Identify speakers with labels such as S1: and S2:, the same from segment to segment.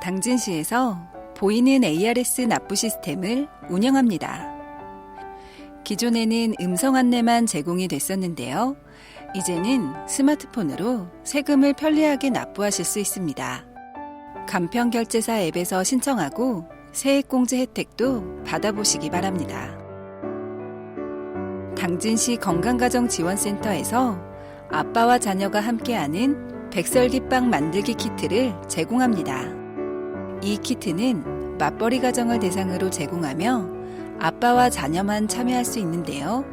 S1: 당진시에서 보이는 ARS 납부 시스템을 운영합니다. 기존에는 음성 안내만 제공이 됐었는데요. 이제는 스마트폰으로 세금을 편리하게 납부하실 수 있습니다. 간편결제사 앱에서 신청하고 세액공제 혜택도 받아보시기 바랍니다. 당진시 건강가정지원센터에서 아빠와 자녀가 함께하는 백설기빵 만들기 키트를 제공합니다. 이 키트는 맞벌이 가정을 대상으로 제공하며 아빠와 자녀만 참여할 수 있는데요.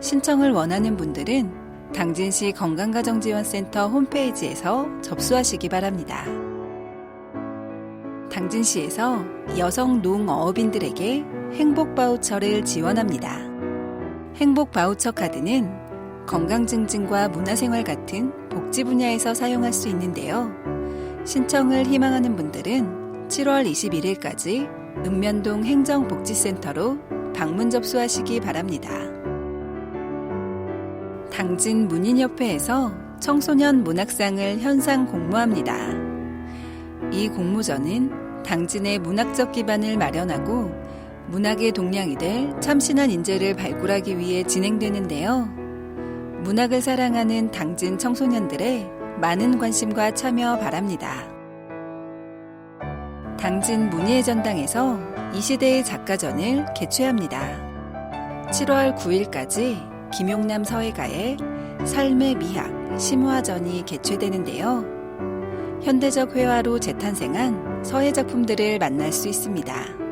S1: 신청을 원하는 분들은 당진시 건강가정지원센터 홈페이지에서 접수하시기 바랍니다. 당진시에서 여성 농어업인들에게 행복 바우처를 지원합니다. 행복 바우처 카드는 건강증진과 문화생활 같은 복지 분야에서 사용할 수 있는데요. 신청을 희망하는 분들은 7월 21일까지 읍면동 행정복지센터로 방문 접수하시기 바랍니다. 당진 문인협회에서 청소년 문학상을 현상 공모합니다. 이 공모전은 당진의 문학적 기반을 마련하고 문학의 동량이 될 참신한 인재를 발굴하기 위해 진행되는데요. 문학을 사랑하는 당진 청소년들의 많은 관심과 참여 바랍니다. 당진 문예의 전당에서 이 시대의 작가전을 개최합니다. 7월 9일까지 김용남 서예가의 삶의 미학 심화전이 개최되는데요. 현대적 회화로 재탄생한 서예 작품들을 만날 수 있습니다.